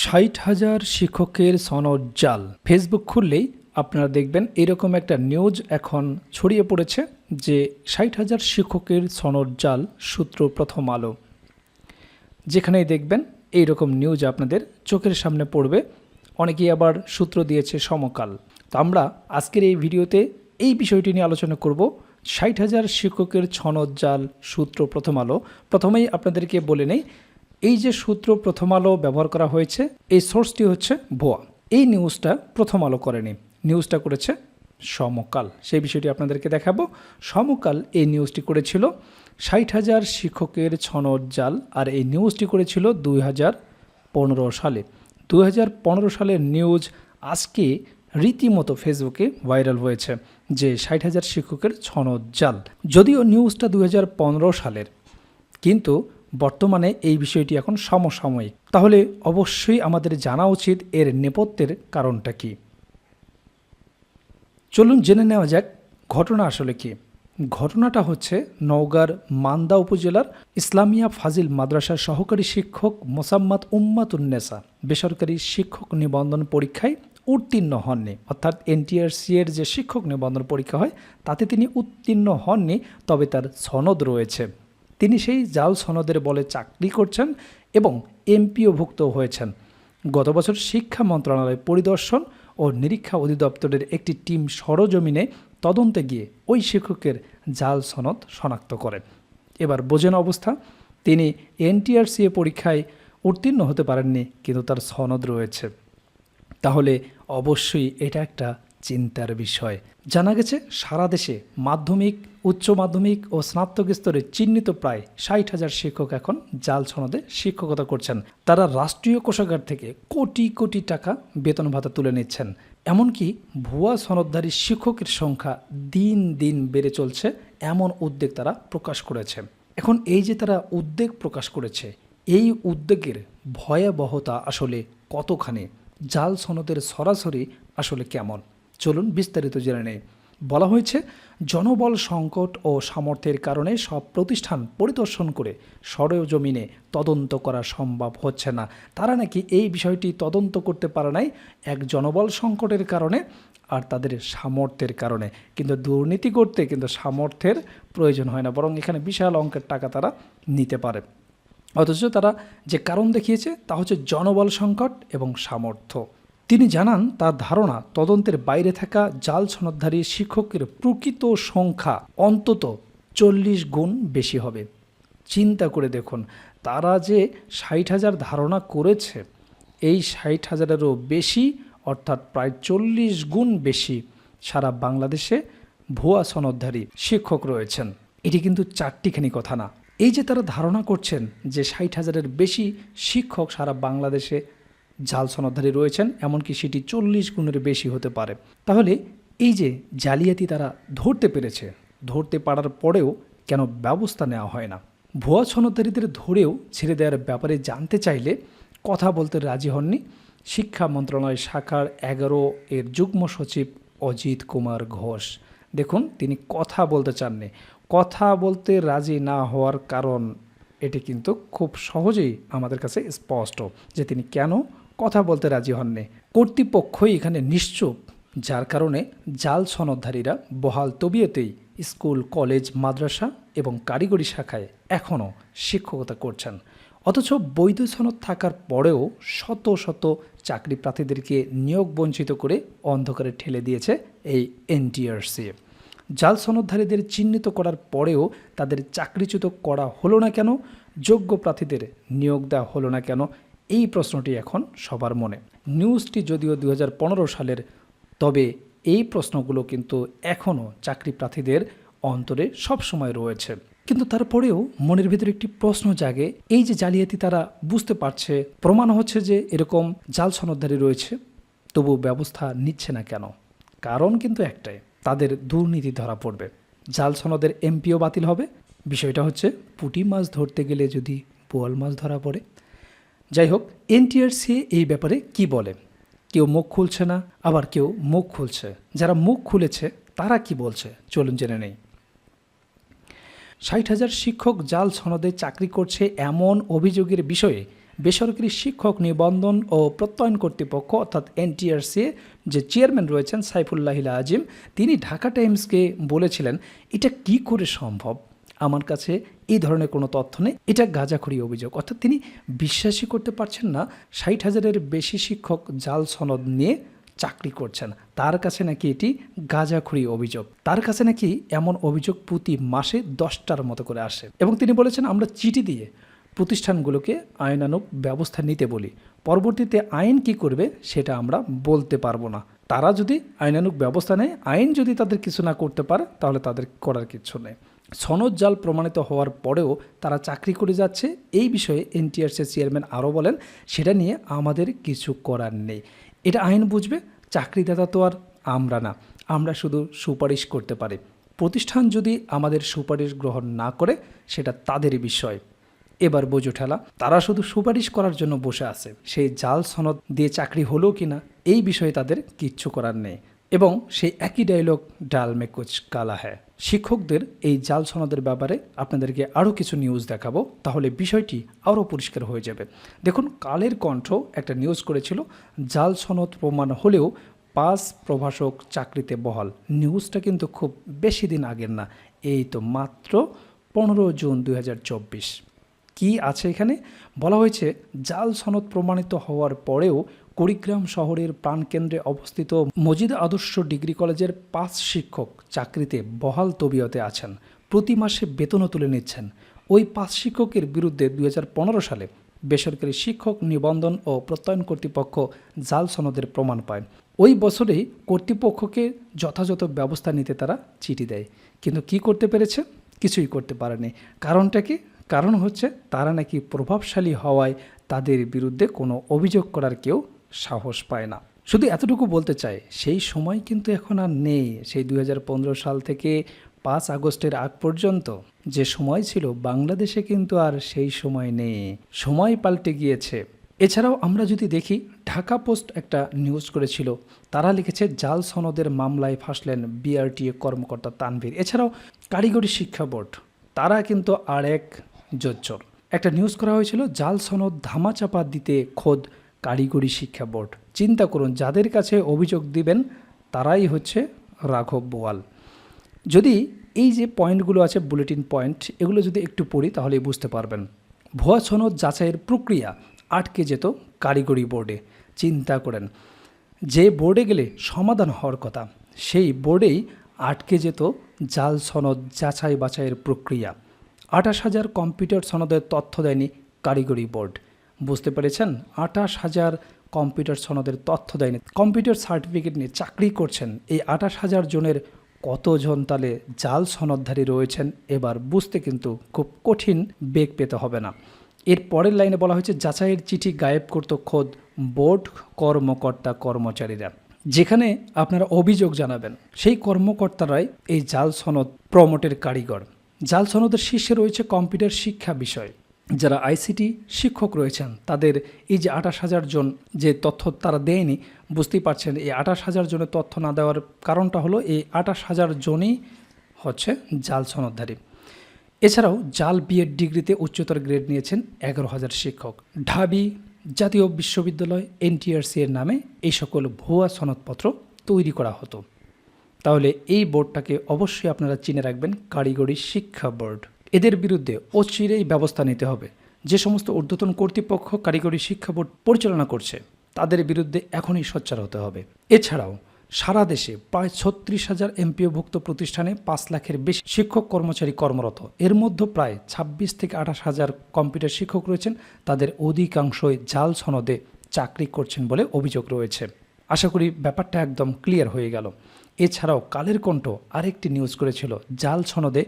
ষাট হাজার শিক্ষকের সনদ জাল। ফেসবুক খুললেই আপনারা দেখবেন এরকম একটা নিউজ এখন ছড়িয়ে পড়েছে যে ষাট হাজার শিক্ষকের সনদ জাল সূত্র প্রথম আলো। যেখানেই দেখবেন এই রকম নিউজ আপনাদের চোখের সামনে পড়বে। অনেকেই আবার সূত্র দিয়েছে সমকাল। তো আমরা আজকের এই ভিডিওতে এই বিষয়টি নিয়ে আলোচনা করব। ষাট হাজার শিক্ষকের ছনদ জাল সূত্র প্রথম আলো। প্রথমেই আপনাদেরকে বলে নেই এই যে সূত্র প্রথম আলো ব্যবহার করা হয়েছে, এই সোর্সটি হচ্ছে ভুয়া। এই নিউজটা প্রথম আলো করেনি। নিউজটা করেছে সমকাল। সেই বিষয়টি আপনাদেরকে দেখাবো। সমকাল এই নিউজটি করেছিল ষাট হাজার শিক্ষকের ছনদ জাল, আর এই নিউজটি করেছিল দুই হাজার পনেরো সালে। দুই হাজার পনেরো সালের নিউজ আজকে রীতিমতো ফেসবুকে ভাইরাল হয়েছে যে ষাট হাজার শিক্ষকের ছনদ জাল। যদিও নিউজটা দুই হাজার পনেরো সালের, কিন্তু বর্তমানে এই বিষয়টি এখন সমসাময়িক। তাহলে অবশ্যই আমাদের জানা উচিত এর নেপথ্যের কারণটা কি। চলুন জেনে নেওয়া যাক ঘটনা আসলে কি। ঘটনাটা হচ্ছে নওগাঁর মান্দা উপজেলার ইসলামিয়া ফাজিল মাদ্রাসার সহকারী শিক্ষক মোসাম্মদ উম্মাতুন্নেসা বেসরকারি শিক্ষক নিবন্ধন পরীক্ষায় উত্তীর্ণ হননি। অর্থাৎ এনটিআরসি এর যে শিক্ষক নিবন্ধন পরীক্ষা হয়, তাতে তিনি উত্তীর্ণ হননি, তবে তার সনদ রয়েছে। তিনি সেই জাল সনদের বলে চাকরি করছেন এবং এমপিওভুক্ত হয়েছেন। গত বছর শিক্ষা মন্ত্রণালয় পরিদর্শন ও নিরীক্ষা অধিদপ্তরের একটি টিম সরজমিনে তদন্তে গিয়ে ওই শিক্ষকের জাল সনদ শনাক্ত করে। এবার বোঝেন অবস্থা, তিনি এনটিআরসিএ পরীক্ষায় উত্তীর্ণ হতে পারেননি, কিন্তু তার সনদ রয়েছে। তাহলে অবশ্যই এটা একটা চিন্তার বিষয়। জানা গেছে, সারা দেশে মাধ্যমিক, উচ্চ মাধ্যমিক ও স্নাতক স্তরে চিহ্নিত প্রায় ষাট হাজার শিক্ষক এখন জাল সনদে শিক্ষকতা করছেন। তারা রাষ্ট্রীয় কোষাগার থেকে কোটি কোটি টাকা বেতন ভাতা তুলে নিচ্ছেন। এমনকি ভুয়া সনদধারী শিক্ষকের সংখ্যা দিন দিন বেড়ে চলছে এমন উদ্বেগ তারা প্রকাশ করেছে। এখন এই যে তারা উদ্বেগ প্রকাশ করেছে, এই উদ্বেগের ভয়াবহতা আসলে কতখানি? জাল সনদের সরাসরি আসলে কেমন? চলুন বিস্তারিত জেনে নেই। বলা হয়েছে, জনবল সংকট ও সামর্থ্যের কারণে সব প্রতিষ্ঠান পরিদর্শন করে সরেজমিনে তদন্ত করা সম্ভব হচ্ছে না। তারা নাকি এই বিষয়টি তদন্ত করতে পারে নাই, এক জনবল সংকটের কারণে আর তাদের সামর্থ্যের কারণে। কিন্তু দুর্নীতি করতে কিন্তু সামর্থ্যের প্রয়োজন হয় না, বরং এখানে বিশাল অঙ্কের টাকা তারা নিতে পারে। অথচ তারা যে কারণ দেখিয়েছে তা হচ্ছে জনবল সংকট এবং সামর্থ্য। তিনি জানান, তার ধারণা, তদন্তের বাইরে থাকা জাল সনদধারী শিক্ষকের প্রকৃত সংখ্যা অন্তত চল্লিশ গুণ বেশি হবে। চিন্তা করে দেখুন, তারা যে ষাট হাজার ধারণা করেছে, এই ষাট হাজারেরও বেশি, অর্থাৎ প্রায় চল্লিশ গুণ বেশি, সারা বাংলাদেশে ভুয়া সনদধারী শিক্ষক রয়েছেন। এটি কিন্তু চারটিখানি কথা না। এই যে তারা ধারণা করছেন যে ষাট হাজারের বেশি শিক্ষক সারা বাংলাদেশে জাল সনদধারী রয়েছেন, এমনকি সেটি চল্লিশ গুণের বেশি হতে পারে। তাহলে এই যে জালিয়াতি তারা ধরতে পেরেছে, ধরতে পারার পরেও কেন ব্যবস্থা নেওয়া হয় না? ভুয়া সনদধারীদের ধরেও ছেড়ে দেওয়ার ব্যাপারে জানতে চাইলে কথা বলতে রাজি হননি শিক্ষা মন্ত্রণালয় শাখার এগারো এর যুগ্ম সচিব অজিত কুমার ঘোষ। দেখুন, তিনি কথা বলতে চাননি। কথা বলতে রাজি না হওয়ার কারণ, এটি কিন্তু খুব সহজেই আমাদের কাছে স্পষ্ট যে তিনি কেন কথা বলতে রাজি হননি। কর্তৃপক্ষই এখানে নিশ্চুপ, যার কারণে জাল সনদধারীরা বহাল তবিয়তেই স্কুল, কলেজ, মাদ্রাসা এবং কারিগরি শাখায় এখনও শিক্ষকতা করছেন। অথচ বৈধ সনদ থাকার পরেও শত শত চাকরি প্রার্থীদেরকে নিয়োগ বঞ্চিত করে অন্ধকারে ঠেলে দিয়েছে এই এনটিআরসি। জাল সনদধারীদের চিহ্নিত করার পরেও তাদের চাকরিচ্যুত করা হলো না কেন? যোগ্য প্রার্থীদের নিয়োগ দেওয়া হলো না কেন? এই প্রশ্নটি এখন সবার মনে। নিউজটি যদিও দু হাজার পনেরো সালের, তবে এই প্রশ্নগুলো কিন্তু এখনও চাকরি প্রার্থীদের অন্তরে সবসময় রয়েছে। কিন্তু তারপরেও মনের ভিতরে একটি প্রশ্ন জাগে, এই যে জালিয়াতি তারা বুঝতে পারছে, প্রমাণ হচ্ছে যে এরকম জাল সনদধারী রয়েছে, তবু ব্যবস্থা নিচ্ছে না কেন? কারণ কিন্তু একটাই, তাদের দুর্নীতি ধরা পড়বে। জাল সনদের এমপিও বাতিল হবে। বিষয়টা হচ্ছে পুঁটি মাছ ধরতে গেলে যদি বোয়াল মাছ ধরা পড়ে যাই হোক এনটিআরসি এই ব্যাপারে কি বলে? কেউ মুখ খুলছে না, আবার কেউ মুখ খুলছে। যারা মুখ খুলেছে, তারা কি বলছে? চলুন জেনে নেই। ষাট হাজার শিক্ষক জাল সনদে চাকরি করছে এমন অভিযোগের বিষয়ে বেসরকারি শিক্ষক নিবন্ধন ও প্রত্যয়ন কর্তৃপক্ষ, অর্থাৎ এনটিআরসি, যে চেয়ারম্যান রয়েছেন সাইফুল্লাহিল আজিম, তিনি ঢাকা টাইমসকে বলেছিলেন, এটা কি করে সম্ভব? আমার কাছে এই ধরনের কোনো তথ্য নেই। এটা গাঁজাখড়ি অভিযোগ। অর্থাৎ তিনি বিশ্বাসই করতে পারছেন না, ষাট হাজারের বেশি শিক্ষক জাল সনদ নিয়ে চাকরি করছেন। তার কাছে নাকি এটি গাঁজাখড়ি অভিযোগ। তার কাছে নাকি এমন অভিযোগ প্রতি মাসে দশটার মতো করে আসে। এবং তিনি বলেছেন, আমরা চিঠি দিয়ে প্রতিষ্ঠানগুলোকে আইনানুক ব্যবস্থা নিতে বলি। পরবর্তীতে আইন কি করবে সেটা আমরা বলতে পারব না। তারা যদি আইনানুক ব্যবস্থা নেয়, আইন যদি তাদের কিছু না করতে পারে, তাহলে তাদের করার কিছু নেই। সনদ জাল প্রমাণিত হওয়ার পরেও তারা চাকরি করে যাচ্ছে। এই বিষয়ে এনটিআরসি চেয়ারম্যান আরও বলেন, সেটা নিয়ে আমাদের কিছু করার নেই। এটা আইন বুঝবে, চাকরিদাতা তো আর আমরা না। আমরা শুধু সুপারিশ করতে পারি। প্রতিষ্ঠান যদি আমাদের সুপারিশ গ্রহণ না করে, সেটা তাদেরই বিষয়। এবার বোঝো ঠেলা তারা শুধু সুপারিশ করার জন্য বসে আছে। সেই জাল সনদ দিয়ে চাকরি হলো কি না, এই বিষয়ে তাদের কিচ্ছু করার নেই। এবং সেই একই ডায়লগ ডাল মে কুচ কালা হ্যায়। শিক্ষকদের এই জাল সনদের ব্যাপারে আপনাদেরকে আরও কিছু নিউজ দেখাবো, তাহলে বিষয়টি আরও পরিষ্কার হয়ে যাবে। দেখুন, কালের কণ্ঠ একটা নিউজ করেছিল, জাল সনদ প্রমাণ হলেও পাস প্রভাষক চাকরিতে বহাল। নিউজটা কিন্তু খুব বেশি দিন আগের না, এই তো মাত্র পনেরো জুন দুই কি আছে এখানে? বলা হয়েছে, জাল সনদ প্রমাণিত হওয়ার পরেও কুড়িগ্রাম শহরের প্রাণকেন্দ্রে অবস্থিত মজিদ আদর্শ ডিগ্রি কলেজের পাঁচ শিক্ষক চাকরিতে বহাল তবিয়তে আছেন। প্রতি মাসে বেতনও তুলে নিচ্ছেন। ওই পাঁচ শিক্ষকের বিরুদ্ধে দু হাজার পনেরো সালে বেসরকারি শিক্ষক নিবন্ধন ও প্রত্যয়ন কর্তৃপক্ষ জাল সনদের প্রমাণ পায়। ওই বছরেই কর্তৃপক্ষকে যথাযথ ব্যবস্থা নিতে তারা চিঠি দেয়। কিন্তু কি করতে পেরেছে? কিছুই করতে পারেনি। কারণটা কি? কারণ হচ্ছে তারা নাকি প্রভাবশালী হওয়ায় তাদের বিরুদ্ধে কোনো অভিযোগ করার কেউ সাহস পায় না। শুধু এতটুকু বলতে চাই, সেই সময় কিন্তু এখন আর নেই, সেই দুই হাজার পনেরো সাল থেকে পাঁচ আগস্টের আগ পর্যন্ত। যে সময় ছিল, বাংলাদেশে কিন্তু আর সেই সময় নেই। সময় পাল্টে গিয়েছে। এছাড়াও আমরা যদি দেখি, ঢাকা পোস্ট একটা নিউজ করেছিল, তারা লিখেছে, জাল সনদের মামলায় ফাঁসলেন বিআরটিএ কর্মকর্তা তানভীর। এছাড়াও কারিগরি শিক্ষা বোর্ড, তারা কিন্তু আর এক জোচ্চর। একটা নিউজ করা হয়েছিল, জাল সনদ ধামাচাপা দিতে খোদ কারিগরি শিক্ষা বোর্ড। চিন্তা করুন, যাদের কাছে অভিযোগ দিবেন, তারাই হচ্ছে রাঘব বোয়াল। যদি এই যে পয়েন্টগুলো আছে, বুলেটিন পয়েন্ট, এগুলো যদি একটু পড়ি তাহলে বুঝতে পারবেন। ভুয়া সনদ যাচাইয়ের প্রক্রিয়া আটকে যেত কারিগরি বোর্ডে। চিন্তা করেন, যে বোর্ডে গেলে সমাধান হওয়ার কথা, সেই বোর্ডেই আটকে যেত জাল সনদ যাচাই বাছাইয়ের প্রক্রিয়া। আঠাশ হাজার কম্পিউটার সনদের তথ্য দেয়নি কারিগরি বোর্ড। বুঝতে পেরেছেন? আঠাশ হাজার কম্পিউটার সনদের তথ্য দেয়নি। কম্পিউটার সার্টিফিকেট নিয়ে চাকরি করছেন। এই আঠাশ হাজার জনের কতজন তালে জাল সনদধারী রয়েছেন, এবার বুঝতে কিন্তু খুব কঠিন বেগ পেতে হবে না। এর পরের লাইনে বলা হয়েছে, যাচাইয়ের চিঠি গায়েব করত খোদ বোর্ড কর্মকর্তা কর্মচারীরা। যেখানে আপনারা অভিযোগ জানাবেন, সেই কর্মকর্তারাই এই জাল সনদ প্রমোটের কারিগর। জাল সনদের শীর্ষে রয়েছে কম্পিউটার শিক্ষা বিষয়। যারা আইসিটি শিক্ষক রয়েছেন, তাদের এই যে আঠাশ হাজার জন যে তথ্য তারা দেয়নি, বুঝতেই পারছেন এই আঠাশ হাজার জনের তথ্য না দেওয়ার কারণটা হলো এই আঠাশ হাজার জনই হচ্ছে জাল সনদধারী। এছাড়াও জাল বিএড ডিগ্রিতে উচ্চতর গ্রেড নিয়েছেন এগারো হাজার শিক্ষক। ঢাবি জাতীয় বিশ্ববিদ্যালয় এনটিআরসি এর নামে এই সকল ভুয়া সনদপত্র তৈরি করা হতো। তাহলে এই বোর্ডটাকে অবশ্যই আপনারা চিনে রাখবেন, কারিগরি শিক্ষা বোর্ড। এদের বিরুদ্ধে অচিরেই ব্যবস্থা নিতে হবে। যে সমস্ত ঊর্ধ্বতন কর্তৃপক্ষ কারিগরি শিক্ষা বোর্ড পরিচালনা করছে, তাদের বিরুদ্ধে এখনই সোচ্চার হতে হবে। এছাড়াও, সারা দেশে প্রায় ছত্রিশ হাজার এমপিওভুক্ত প্রতিষ্ঠানে পাঁচ লাখের বেশি শিক্ষক কর্মচারী কর্মরত। এর মধ্যে প্রায় ছাব্বিশ থেকে আঠাশ হাজার কম্পিউটার শিক্ষক রয়েছেন। তাদের অধিকাংশই জাল সনদে চাকরি করছেন বলে অভিযোগ রয়েছে। আশা করি ব্যাপারটা একদম ক্লিয়ার হয়ে গেল। এছাড়াও কালের কণ্ঠ আরেকটি নিউজ করেছিল, জাল সনদে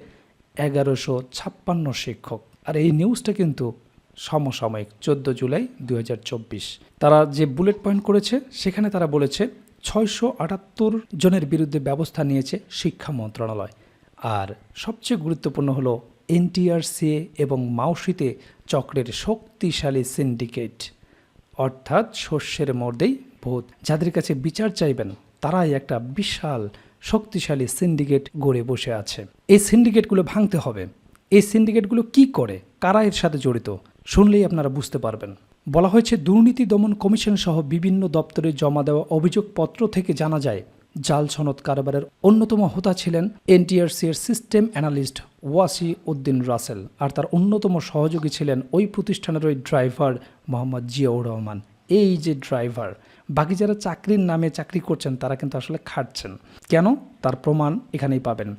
এগারোশো ছাপ্পান্ন শিক্ষক। আর এই নিউজটা কিন্তু সমসাময়িক, চোদ্দ জুলাই দু হাজার চব্বিশ। তারা যে বুলেট পয়েন্ট করেছে, সেখানে তারা বলেছে ছয়শো আটাত্তর জনের বিরুদ্ধে ব্যবস্থা নিয়েছে শিক্ষা মন্ত্রণালয়। আর সবচেয়ে গুরুত্বপূর্ণ হলো এনটিআরসিএ এবং মাউসিতে চক্রের শক্তিশালী সিন্ডিকেট। অর্থাৎ শস্যের মধ্যেই ভূত। যাদের কাছে বিচার চাইবেন, তারাই একটা বিশাল শক্তিশালী সিন্ডিকেট গড়ে বসে আছে। এই সিন্ডিকেটগুলো ভাঙতে হবে। এই সিন্ডিকেটগুলো কি করে? কারা এর সাথে জড়িত? শুনলেই আপনারা বুঝতে পারবেন। বলা হয়েছে, দুর্নীতি দমন কমিশন সহ বিভিন্ন দপ্তরে জমা দেওয়া অভিযোগপত্র থেকে জানা যায়, জাল সনদ কারবারের অন্যতম হোতা ছিলেন এনটিআরসি এর সিস্টেম অ্যানালিস্ট ওয়াসি উদ্দিন রাসেল, আর তার অন্যতম সহযোগী ছিলেন ওই প্রতিষ্ঠানের ওই ড্রাইভার মোহাম্মদ জিয়াউর রহমান। এই যে ড্রাইভার বাকি যারা চাকরির নামে চাকরি করছেন, তারা কিন্তু আসলে খাটছেন। কেন? তার প্রমাণ এখানেই পাবেন।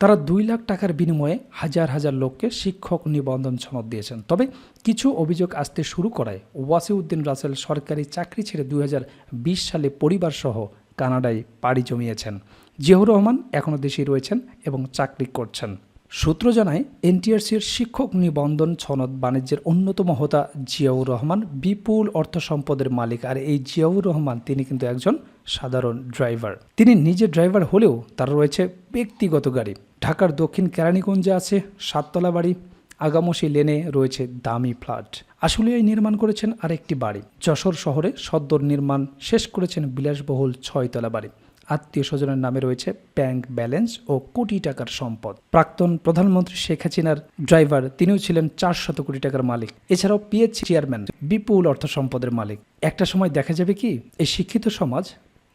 তারা দুই লাখ টাকার বিনিময়ে হাজার হাজার লোককে শিক্ষক নিবন্ধন সনদ দিয়েছেন। তবে কিছু অভিযোগ আসতে শুরু করায় ওয়াসিউদ্দিন রাসেল সরকারি চাকরি ছেড়ে দুই হাজার বিশ সালে পরিবারসহ কানাডায় পাড়ি জমিয়েছেন। জিয়াউর রহমান এখনও দেশেই রয়েছেন এবং চাকরি করছেন। সূত্র জানায়, এনটিআরসির শিক্ষক নিবন্ধন সনদ বাণিজ্যের অন্যতম হোতা জিয়াউর রহমান বিপুল অর্থ সম্পদের মালিক। আর এই জিয়াউর রহমান, তিনি কিন্তু একজন সাধারণ ড্রাইভার। তিনি নিজে ড্রাইভার হলেও তার রয়েছে ব্যক্তিগত গাড়ি। ঢাকার দক্ষিণ কেরানীগঞ্জে আছে সাততলা বাড়ি আগামসি লেনে রয়েছে দামি ফ্ল্যাট। আশুলিয়ায় নির্মাণ করেছেন আরেকটি বাড়ি। যশোর শহরে সদ্যর নির্মাণ শেষ করেছেন বিলাসবহুল ছয়তলা বাড়ি। আত্মীয় স্বজনের নামে রয়েছে ব্যাংক ব্যালেন্স ও কোটি টাকার সম্পদ। প্রাক্তন প্রধানমন্ত্রী শেখ হাসিনার ড্রাইভার, তিনিও ছিলেন চারশত কোটি টাকার মালিক। এছাড়াও পিএইচ চেয়ারম্যান, বিপুল অর্থ সম্পদের মালিক। একটা সময় দেখা যাবে কি, এই শিক্ষিত সমাজ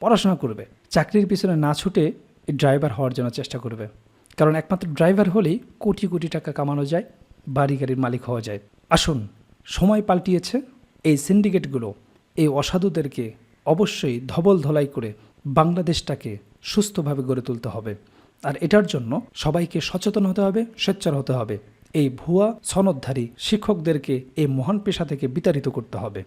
পড়াশোনা করবে, চাকরির পিছনে না ছুটে ড্রাইভার হওয়ার জন্য চেষ্টা করবে। কারণ একমাত্র ড্রাইভার হলেই কোটি কোটি টাকা কামানো যায়, বাড়ি গাড়ির মালিক হওয়া যায়। আসুন, সময় পাল্টিয়েছে এই সিন্ডিকেটগুলো। এই অসাধুদেরকে অবশ্যই ধবল ধলাই করে বাংলাদেশটাকে সুস্থভাবে গড়ে তুলতে হবে। আর এটার জন্য সবাইকে সচেতন হতে হবে, সোচ্চার হতে হবে। এই ভুয়া সনদধারী শিক্ষকদেরকে এই মহান পেশা থেকে বিতাড়িত করতে হবে।